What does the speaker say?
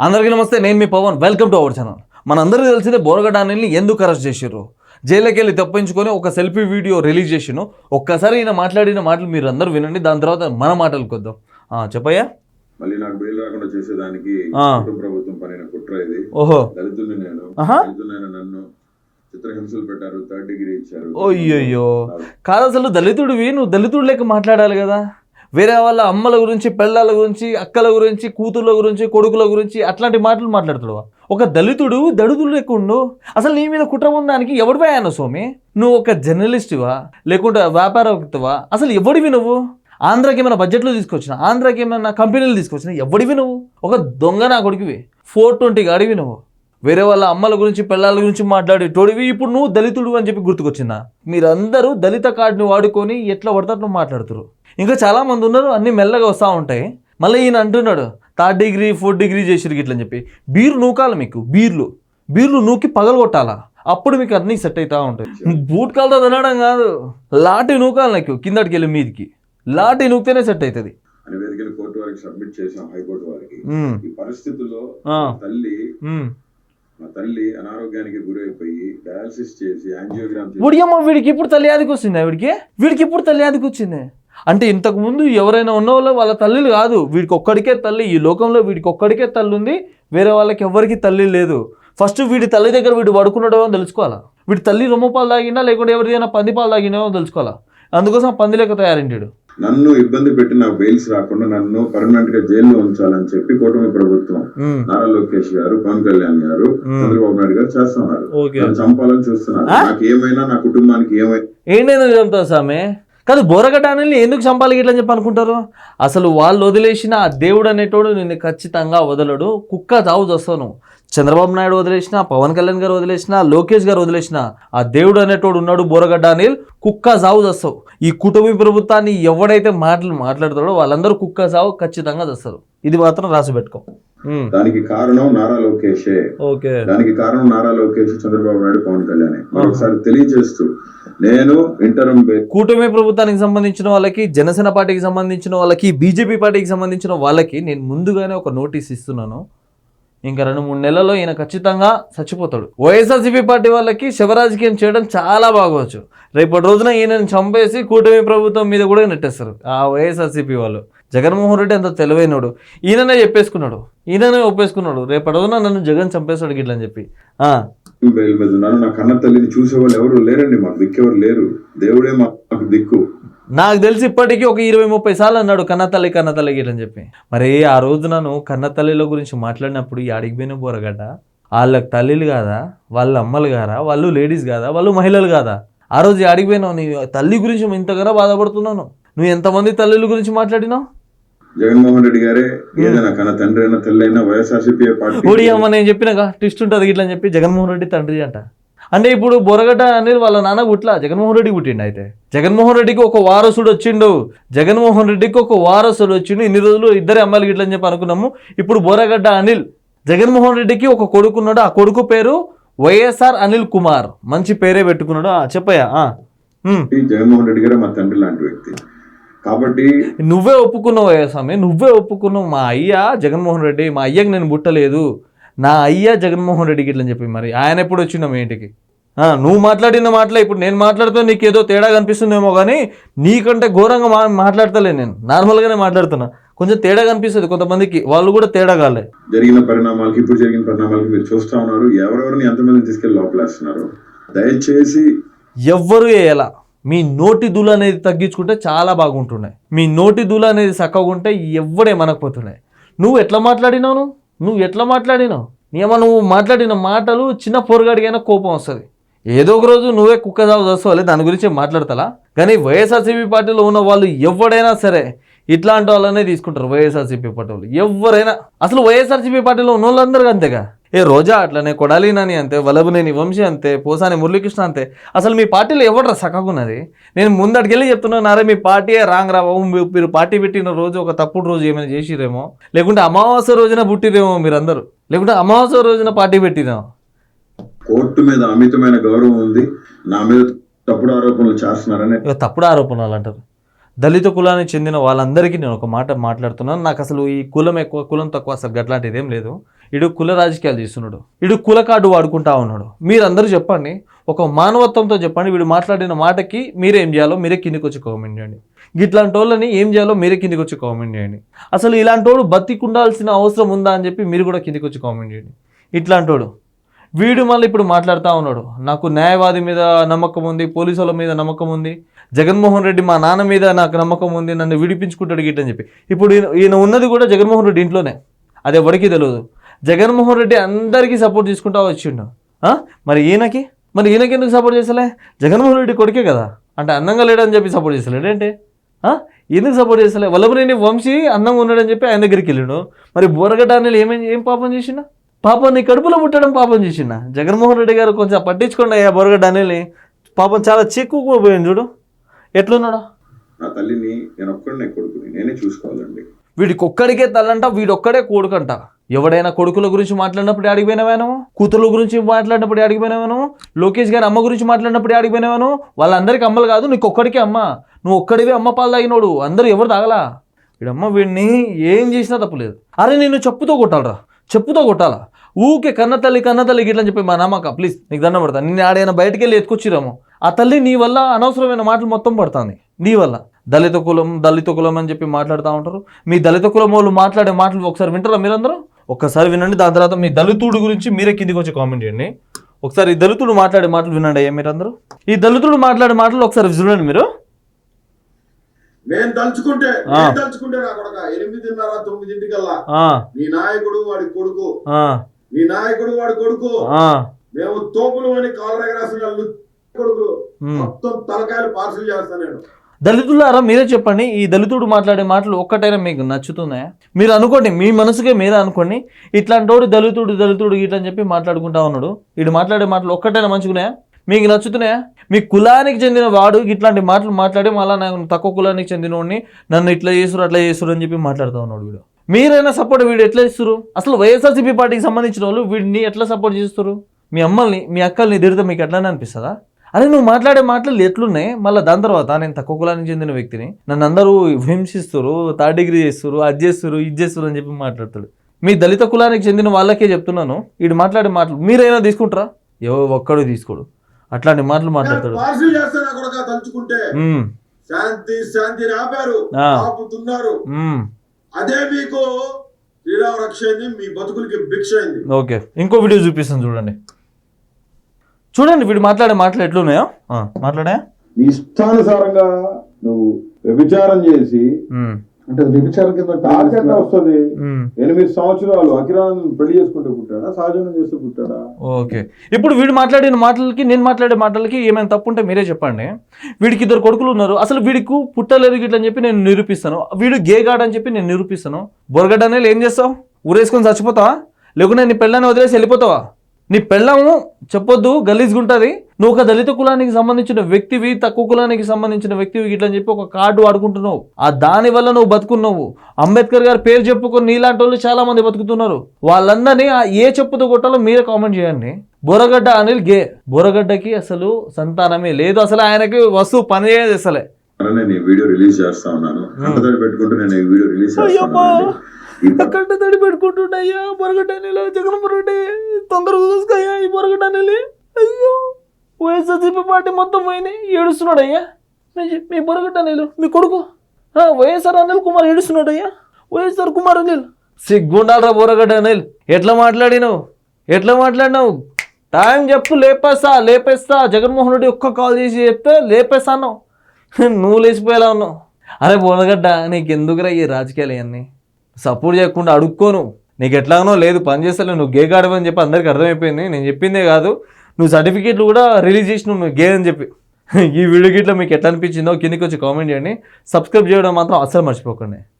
అందరికీ నమస్తే నేను మీ Pawan. Welcome to our channel మనందరికీ తెలిసిందే బోరగడ్డ అనిల్ని ఎందుకు అరెస్ట్ చేసారు జైలుకి వెళ్ళి తప్పించుకొని ఒక సెల్ఫీ వీడియో రిలీజ్ చేసిను ఒక్కసారి ఈయన మాట్లాడిన మాటలు మీరు అందరూ వినండి. దాని తర్వాత మన మాటలకు వద్దాం ఆ, చెప్పయ్యా. మళ్ళీ నాకు బెయిల్ రాకుండా చేసేదానికి ప్రభుత్వం పనిన కుట్ర ఇది. ఓహో. దళితుల్ని నేను. దళితులైన నన్ను చిత్రహింసలు పెట్టారు థర్డ్ డిగ్రీ ఇచ్చారు. అయ్యయ్యో. కాదు అసలు దళితుడివి నువ్వు దళితుడు లెక్క మాట్లాడాలి కదా? వేరే వాళ్ళ అమ్మల గురించి పెళ్ళాల గురించి అక్కల గురించి కూతుర్ల గురించి కొడుకుల గురించి అట్లాంటి మాటలు మాట్లాడుతాడు ఒక దళితుడు దళితుడు లెక్క అసలు నీ మీద కుట్ర ఉందానికి ఎవడు పోయాను స్వామి? నువ్వు ఒక జర్నలిస్టువా లేకుంటే వ్యాపారవేత్తవా? అసలు ఎవడివి నువ్వు? ఆంధ్రాకి ఏమైనా బడ్జెట్లు తీసుకొచ్చిన ఆంధ్రాకి ఏమైనా కంపెనీలు తీసుకొచ్చిన ఎవడివి నువ్వు? ఒక దొంగ నా కొడుకువి. ఫోర్ ట్వంటీకి అడివి నువ్వు. వేరే వాళ్ళ అమ్మల గురించి పిల్లల గురించి మాట్లాడేటోడివి ఇప్పుడు నువ్వు దళితుడు అని చెప్పి గుర్తుకొచ్చిందా? మీరందరూ దళిత కార్డుని వాడుకొని ఎట్లా పడతారు నువ్వు ఇంకా చాలా మంది ఉన్నారు అన్ని మెల్లగా వస్తూ ఉంటాయి. మళ్ళీ ఈయన అంటున్నాడు థర్డ్ డిగ్రీ ఫోర్త్ డిగ్రీ చేసిరు గిట్ల అని చెప్పి. బీరు నూకాలి మీకు బీర్లు. బీర్లు నూకి పగలు కొట్టాలా? అప్పుడు మీకు అన్నీ సెట్ అవుతా ఉంటాయి. బూట్ కాలతో తినడం కాదు లాటి నూకాలి నాకు కిందటికి వెళ్ళి మీదికి. లాటి నూకితేనే సెట్ అవుతుంది కోర్టు వారికి సబ్మిట్ చేశాం హైకోర్టు వారికి. ఈ పరిస్థితుల్లో తల్లి. మా తల్లి అనారోగ్యానికి గురైపోయి డయాలసిస్ చేసి యాంజియోగ్రామ్ చేసి వీడికి ఇప్పుడు తల్లియాదికి వచ్చిందా వీడికి? వీడికి ఇప్పుడు తల్లియాదికి వచ్చింది? అంటే ఇంతకు ముందు ఎవరైనా ఉన్న వాళ్ళు వాళ్ళ తల్లిలు కాదు. వీడికి ఒక్కడికే తల్లి. ఈ లోకంలో వీడికి ఒక్కడికే తల్లి ఉంది. వేరే వాళ్ళకి ఎవరికి తల్లి లేదు. ఫస్ట్ వీడి తల్లి దగ్గర వీడు పడుకున్నాడో అని తెలుసుకోవాలా? వీడి తల్లి రొమ్మ పాలు తాగిందా? లేకుంటే ఎవరిదైనా పంది పాలు తాగినావో తెలుసుకోవాలా? అందుకోసం పంది లెక్క తయారింటాడు. నన్ను ఇబ్బంది పెట్టి నాకు బెయిల్స్ రాకుండా నన్ను పర్మనెంట్గా జైల్లో ఉంచాలని చెప్పి కూటమి ప్రభుత్వం నారా లోకేష్ గారు పవన్ కళ్యాణ్ గారు చంద్రబాబు నాయుడు గారు చేస్తున్నారు. చంపాలని చూస్తున్నారు. నాకు ఏమైనా నా కుటుంబానికి ఏమైనా ఏంటైనా చెప్తావు సామె కాదు బోరగడ్డ అనిల్ని ఎందుకు చంపాలి ఇట్లా అని చెప్పి అనుకుంటారు? అసలు వాళ్ళు వదిలేసిన ఆ దేవుడు అనేటోడు నిన్ను ఖచ్చితంగా వదలడు కుక్క చావు చేస్తాను. చంద్రబాబు నాయుడు వదిలేసిన పవన్ కళ్యాణ్ గారు వదిలేసిన లోకేష్ గారు వదిలేసిన ఆ దేవుడు అనేటోడు ఉన్నాడు బోరగడ్డ అనిల్ కుక్క సావు చేస్తావు. ఈ కుటుంబ ప్రభుత్వాన్ని ఎవడైతే మాటలు మాట్లాడతాడో వాళ్ళందరూ కుక్క సావు ఖచ్చితంగా చేస్తారు. ఇది మాత్రం రాసి పెట్టుకో. దానికి కారణం నారా లోకేషే. దానికి కారణం నారా లోకేష్ చంద్రబాబు నాయుడు పవన్ కళ్యాణ్. మరొకసారి తెలియజేస్తూ నేను ఇంటరం కూటమి ప్రభుత్వానికి సంబంధించిన వాళ్ళకి జనసేన పార్టీకి సంబంధించిన వాళ్ళకి బీజేపీ పార్టీకి సంబంధించిన వాళ్ళకి నేను ముందుగానే ఒక నోటీస్ ఇస్తున్నాను. ఇంకా రెండు మూడు నెలల్లో ఈయన ఖచ్చితంగా చచ్చిపోతాడు. వైఎస్ఆర్సీపీ పార్టీ వాళ్ళకి శివరాజకీయం చేయడం చాలా బాగోవచ్చు రేపటి రోజున ఈయనని చంపేసి కూటమి ప్రభుత్వం మీద కూడా నెట్టేస్తారు. ఆ వైఎస్ఆర్సీపీ వాళ్ళు. జగన్మోహన్ రెడ్డి అంత తెలివైనడు. ఈయననే చెప్పేసుకున్నాడు. ఈయననే ఒప్పేసుకున్నాడు. రేపటి రోజున నన్ను జగన్ చంపేస్తాడు గిట్ల అని చెప్పి. ఆ, బెయిల్ మీద ఉన్నాను నా కన్న తల్లిని చూసేవాళ్ళు ఎవరు లేరండి? మాకు దిక్కెవరు లేరు. దేవుడే మాకు దిక్కు. నాకు తెలిసి ఇప్పటికీ ఒక ఇరవై ముప్పై సార్లు అన్నాడు కన్నతల్లి కన్నతల్లి గిట్ల అని చెప్పి. మరి ఆ రోజు నన్ను కన్నతల్లిల గురించి మాట్లాడినప్పుడు ఈ అడిగి పోయిన బోరగడ్డ వాళ్ళకి తల్లిలు కాదా? వాళ్ళ అమ్మలు కాదా వాళ్ళు లేడీస్ కాదా? వాళ్ళు మహిళలు కాదా? ఆ రోజు అడిగి పోయినావు నీ తల్లి గురించి ఇంతగానో బాధపడుతున్నాను నువ్వు ఎంతమంది తల్లుల గురించి మాట్లాడినావు? జగన్మోహన్ రెడ్డి గారే ఏదైనా కన్న తండ్రి అయినా తల్లి అయినా వైఎస్ఆర్సీపీ పార్టీ నేను చెప్పినాక ట్విస్ట్ ఉంటుంది గిట్ల అని చెప్పి జగన్మోహన్ రెడ్డి తండ్రి అంట. అంటే ఇప్పుడు బొరగడ్డ అనేది వాళ్ళ నాన్న పుట్ల జగన్మోహన్ రెడ్డి పుట్టిండు అయితే. జగన్మోహన్ రెడ్డికి ఒక వారసుడు వచ్చిండు. జగన్మోహన్ రెడ్డికి ఒక వారసుడు వచ్చిండు. ఇన్ని రోజులు ఇద్దరే అమ్మాయిలు గిట్ల అని చెప్పి అనుకున్నాము. ఇప్పుడు బొరగడ్డ అనిల్ జగన్మోహన్ రెడ్డికి ఒక కొడుకున్నాడు. ఆ కొడుకు పేరు వైఎస్ఆర్ అనిల్ కుమార్. మంచి పేరే పెట్టుకున్నాడు. చెప్పయ్యా. ఉమ్. జగన్మోహన్ రెడ్డి గారే మా తండ్రి లాంటి వ్యక్తి. కాబట్టి నువ్వే ఒప్పుకున్నావు అయ్యా స్వామి? నువ్వే ఒప్పుకున్నావు. మా అయ్య జగన్మోహన్ రెడ్డి మా అయ్యకి నేను పుట్టలేదు. నా అయ్య జగన్మోహన్ రెడ్డికి ఇట్లా చెప్పి మరి. ఆయన ఎప్పుడు వచ్చిందా మీ ఇంటికి? ఆ, నువ్వు మాట్లాడిన మాటలే. ఇప్పుడు నేను మాట్లాడుతూ నీకు ఏదో తేడా కనిపిస్తుందేమో కానీ నీకంటే ఘోరంగా మా మాట్లాడతలే నేను. నార్మల్గానే మాట్లాడుతున్నా. కొంచెం తేడా కనిపిస్తుంది కొంతమందికి. వాళ్ళు కూడా తేడా కాలే. జరిగిన పరిణామాలకి ఇప్పుడు జరిగిన పరిణామాలకి మీరు చూస్తా ఉన్నారు. ఎవరెవరిని ఎంతమందిని తీసుకెళ్ళి లోపలేస్తున్నారు? దయచేసి ఎవ్వరు వేయాల? మీ నోటి దూల అనేది తగ్గించుకుంటే చాలా బాగుంటున్నాయి. మీ నోటి దూల అనేది చక్కగా ఉంటే ఎవ్వడే మనకపోతున్నాయి నువ్వు ఎట్లా మాట్లాడినావు నువ్వు? నువ్వు ఎట్లా మాట్లాడినావు? ఏమో నువ్వు మాట్లాడిన మాటలు చిన్న పొరగాడికైనా కోపం వస్తుంది. ఏదో ఒక రోజు నువ్వే కుక్క సాగు చేస్తావాలి దాని గురించి మాట్లాడతలా? కానీ వైఎస్ఆర్సీపీ పార్టీలో ఉన్న వాళ్ళు ఎవడైనా సరే ఇట్లాంటి వాళ్ళనే తీసుకుంటారు వైఎస్ఆర్సీపీ పార్టీ వాళ్ళు ఎవరైనా. అసలు వైఎస్ఆర్సీపీ పార్టీలో ఉన్న వాళ్ళందరూ అంతేగా? ఏ రోజా అట్లనే కొడాలి నాని అంతే వల్లభనేని వంశీ అంతే పోసాని మురళీకృష్ణ అంతే. అసలు మీ పార్టీలో ఎవడరా సక్కగున్నది నేను ముందటికెళ్ళి చెప్తున్నాను నారే మీ పార్టీయే రాంగ్ రా బాబు మీ- మీరు పార్టీ పెట్టిన రోజు ఒక తప్పుడు రోజు ఏమైనా చేసిరేమో. లేకుంటే అమావాస్య రోజున పుట్టిరేమో మీరందరూ. లేకుంటే అమావాస్య రోజున పార్టీ పెట్టిరేమో కోర్టు మీద అమితమైన గౌరవం ఉంది నా మీద తప్పుడు ఆరోపణలు చేస్తున్నారని. తప్పుడు ఆరోపణలు అంటారు. దళిత కులానికి చెందిన వాళ్ళందరికీ నేను ఒక మాట మాట్లాడుతున్నాను. నాకు అసలు ఈ కులం ఎక్కువ కులం తక్కువ అసలు అట్లాంటిది ఏం లేదు. ఇడు కుల రాజకీయాలు చేస్తున్నాడు. ఇడు కుల కార్డు వాడుకుంటా ఉన్నాడు. మీరందరూ చెప్పండి. ఒక మానవత్వంతో చెప్పండి. వీడు మాట్లాడిన మాటకి మీరేం చేయాలో మీరే కిందికి వచ్చి కామెంట్ చేయండి. ఇట్లాంటి వాళ్ళని ఏం చేయాలో మీరే కిందికి వచ్చి కామెంట్ చేయండి. అసలు ఇలాంటి వాడు బతికుండాల్సిన అవసరం ఉందా అని చెప్పి మీరు కూడా కిందికి వచ్చి కామెంట్ చేయండి. ఇట్లాంటి వాడు వీడు మళ్ళీ ఇప్పుడు మాట్లాడుతూ ఉన్నాడు. నాకు న్యాయవాది మీద నమ్మకం ఉంది పోలీసుల మీద నమ్మకం ఉంది జగన్మోహన్ రెడ్డి మా నాన్న మీద నాకు నమ్మకం ఉంది నన్ను విడిపించుకుంటాడు గిట్టని చెప్పి. ఇప్పుడు ఈయన- ఉన్నది కూడా జగన్మోహన్ రెడ్డి ఇంట్లోనే. అది ఎవరికీ తెలియదు జగన్మోహన్ రెడ్డి అందరికీ సపోర్ట్ చేసుకుంటా వచ్చిండు? మరి ఈయనకి? మరి ఈయనకి ఎందుకు సపోర్ట్ చేస్తలే? జగన్మోహన్ రెడ్డి కొడుకే కదా. అంటే అందంగా లేడని చెప్పి సపోర్ట్ చేస్తలేడు ఏంటి? ఎందుకు సపోర్ట్ చేస్తలే. వల్లభనేని వంశీ అందంగా ఉన్నాడని చెప్పి ఆయన దగ్గరికి వెళ్ళాడు. మరి బోరగడ్డ అనేది ఏమేం ఏం పాపం చేసిండా? పాపం నీ కడుపులో పుట్టడం పాపం చేసిండా? జగన్మోహన్ రెడ్డి గారు కొంచెం పట్టించుకోండి అయ్యా బోరగడ్డ అనేది పాపం చాలా చిక్కుకు పోయింది చూడు. ఎట్లున్నాడు? నా తల్లిని నేను ఒక్కడనే కొడుకుని నేనే చూసుకోవాలండి. వీడికి ఒక్కడికే తల్లంట వీడొక్కడే కొడుకంట. ఎవడైనా కొడుకుల గురించి మాట్లాడినప్పుడు అడిగిపోయినవాను కూతుర్ల గురించి మాట్లాడినప్పుడు అడిగిపోయినవాను లోకేష్ గారి అమ్మ గురించి మాట్లాడినప్పుడు అడిగిపోయినవాను వాళ్ళందరికీ అమ్మలు కాదు నీకు ఒక్కడికే అమ్మ. నువ్వు ఒక్కడివే అమ్మ పాలు తాగినోడు అందరూ ఎవరు తాగలా? వీడమ్మ వీడిని ఏం చేసినా తప్పులేదు అరే నేను చెప్పుతో కొట్టాలరా? చెప్పుతో కొట్టాలా? ఊకే కన్న తల్లి కన్న తల్లి గిట్లని చెప్పి మా నమ్మక ప్లీజ్ నీకు దండం పడతా. నిన్ను ఆడైనా బయటకు వెళ్ళి ఎత్తుకొచ్చిరాము ఆ తల్లి నీ వల్ల అనవసరమైన మాటలు మొత్తం పడుతుంది. నీ వల్ల. దళిత కులం దళిత కులం అని చెప్పి మాట్లాడుతూ ఉంటారు. మీ దళిత కులం వాళ్ళు మాట్లాడే మాటలు ఒకసారి వింటారా మీరందరూ? ఒక్కసారి వినండి దాని తర్వాత మీ దళితుడు గురించి మీరే కిందికి వచ్చి కామెంట్ చేయండి. ఒకసారి ఈ దళితుడు మాట్లాడే మాటలు వినండి అయ్యా మీరందరూ. ఈ దళితుడు మాట్లాడే మాటలు ఒకసారి చూడండి మీరు. నేను తలుచుకుంటే. నేను తలుచుకుంటే నా కొడక ఎనిమిదిన్నర తొమ్మిదింటికల్లా నీ నాయకుడు వాడి కొడుకు. నీ నాయకుడు వాడి కొడుకు. మేము తోపులు అని కాలర్ ఎగరాసిన వాళ్ళు కొడుకులు. ఉమ్. మొత్తం తలకాయలు పార్సల్ చేస్తాను నేను. దళితులారా మీరే చెప్పండి ఈ దళితుడు మాట్లాడే మాటలు ఒక్కటైనా మీకు నచ్చుతున్నాయా? మీరు అనుకోండి మీ మనసుకే మీరే అనుకోండి ఇట్లాంటి దళితుడు దళితుడు ఇట్లా అని చెప్పి మాట్లాడుకుంటా ఉన్నాడు. వీడు మాట్లాడే మాటలు ఒక్కటైనా మంచుకున్నాయా మీకు నచ్చుతున్నాయా? మీ కులానికి చెందిన వాడు ఇట్లాంటి మాటలు మాట్లాడి మళ్ళీ నాకు తక్కువ కులానికి చెందిన వాడిని నన్ను ఇట్లా చేస్తురు అట్లా చేస్తురు అని చెప్పి మాట్లాడుతూ ఉన్నాడు వీడు. మీరైనా సపోర్ట్ వీడు ఎట్లా ఇస్తారు అసలు వైఎస్ఆర్సీపీ పార్టీకి సంబంధించిన వాళ్ళు వీడిని ఎట్లా సపోర్ట్ చేస్తారు మీ అమ్మల్ని మీ అక్కల్ని తిడితే మీకు ఎట్లానే అనిపిస్తుందా? అరే నువ్వు మాట్లాడే మాటలు ఎట్లున్నాయి? మళ్ళీ దాని తర్వాత నేను తక్కువ కులానికి చెందిన వ్యక్తిని. నన్ను అందరూ హింసిస్తారు థర్డ్ డిగ్రీ చేస్తారు అది చేస్తారు ఇది చేస్తారు అని చెప్పి మాట్లాడతాడు. మీ దళిత కులానికి చెందిన వాళ్ళకే చెప్తున్నాను. వీడు మాట్లాడే మాటలు మీరైనా తీసుకుంటారా? ఎవో ఒక్కడు తీసుకోడు. అట్లాంటి మాటలు మాట్లాడతాడు. శాంతి శాంతిని ఆపారు. ఆపుతున్నారు. అదే మీకు శ్రీరామ రక్ష అయింది మీ బతుకులకి భిక్ష అయింది. ఓకే. ఇంకో వీడియో చూపిస్తాను చూడండి. చూడండి వీడు మాట్లాడే మాటలు ఎట్లున్నాయో. ఆ, మాట్లాడాయా నీ ఇష్టానుసారంగా నువ్వు వ్యభిచారం చేసి అంటే వ్యభిచారం కింద తాకెట్ట వస్తుంది. ఎనిమిది సంవత్సరాలు అకిరాన్ పెళ్ళి చేసుకుంటే పుట్టాడా? సహజంగా చేస్తే పుట్టాడా? ఓకే. ఇప్పుడు వీడు మాట్లాడిన మాటలకి నేను మాట్లాడే మాటలకి ఏమైనా తప్పు ఉంటే మీరే చెప్పండి. వీడికి ఇద్దరు కొడుకులు ఉన్నారు. అసలు వీడికి పుట్టలేదు గిట్ల అని చెప్పి నేను నిరూపిస్తాను. వీడు గేగాడు అని చెప్పి నేను నిరూపిస్తాను. బొరగడ్డ అనేది ఏం చేస్తావు? ఊరేసుకొని చచ్చిపోతావా? లేకుంటే నీ పెళ్ళాన్ని వదిలేసి వెళ్ళిపోతావా? నీ పెళ్ళము చెప్పొద్దు గలీజ్గుంటుంది. నువ్వు ఒక దళిత కులానికి సంబంధించిన వ్యక్తివి తక్కువ కులానికి సంబంధించిన వ్యక్తివి ఇట్లా అని చెప్పి ఒక కార్డు వాడుకుంటున్నావు. ఆ దాని వల్ల నువ్వు బతుకున్నావు. అంబేద్కర్ గారి పేరు చెప్పుకొని నీలాంటి వాళ్ళు చాలా మంది బతుకుతున్నారు. వాళ్ళందరినీ ఆ ఏ చెప్పుతో కొట్టాలో మీరే కామెంట్ చేయండి. బొరగడ్డ అనిల్ గే. బొరగడ్డకి అసలు సంతానమే లేదు. అసలు ఆయనకి వస్తువు పని చేయదు అసలే. నేను ఈ వీడియో రిలీజ్ చేస్తా ఉన్నాను. పెట్టుకుంటూ నేను ఈ వీడియో రిలీజ్ చేస్తా అక్కడ తడి పెట్టుకుంటుండయ్యా బొరగడ్డ అనిల్ జగన్మోహన్ రెడ్డి తొందరగా చూసుకోయ్యా ఈ బొరగడ్డ అనిల్ అయ్యో వైఎస్ఆర్సీపీ పార్టీ మొత్తం పోయినాయి ఏడుస్తున్నాడు అయ్యా మీ మీ బొరగడ్డ అనిల్ మీ కొడుకు. వైఎస్ఆర్ అనిల్ కుమార్ ఏడుస్తున్నాడు అయ్యా వైఎస్ఆర్ కుమార్ అనిల్. సిగ్గుండాలరా బొరగడ్డ అనిల్ ఎట్లా మాట్లాడినావు? ఎట్లా మాట్లాడినావు? టైం చెప్పు లేపేస్తా లేపేస్తా. జగన్మోహన్ రెడ్డి ఒక్క కాల్ చేసి చెప్తే లేపేస్తాను నువ్వు లేచిపోయేలా ఉన్నావు. అరే బొరగడ్డ నీకెందుకురా ఈ రాజకీయాలు ఇవన్నీ? సపోర్ట్ చేయకుండా అడుక్కోను. నీకు ఎట్లాగనో లేదు పని చేస్తలే నువ్వు గే గాడవని చెప్పి అందరికి అర్థమైపోయింది. నేను చెప్పిందే కాదు నువ్వు సర్టిఫికేట్లు కూడా రిలీజ్ చేసినావు నువ్వు గే అని చెప్పి. ఈ వీడియో గిట్ల మీకు ఎట్లా అనిపించిందో కిందకి వచ్చి కామెంట్ చేయండి. సబ్స్క్రైబ్ చేయడం మాత్రం అస్సలు మర్చిపోకండి.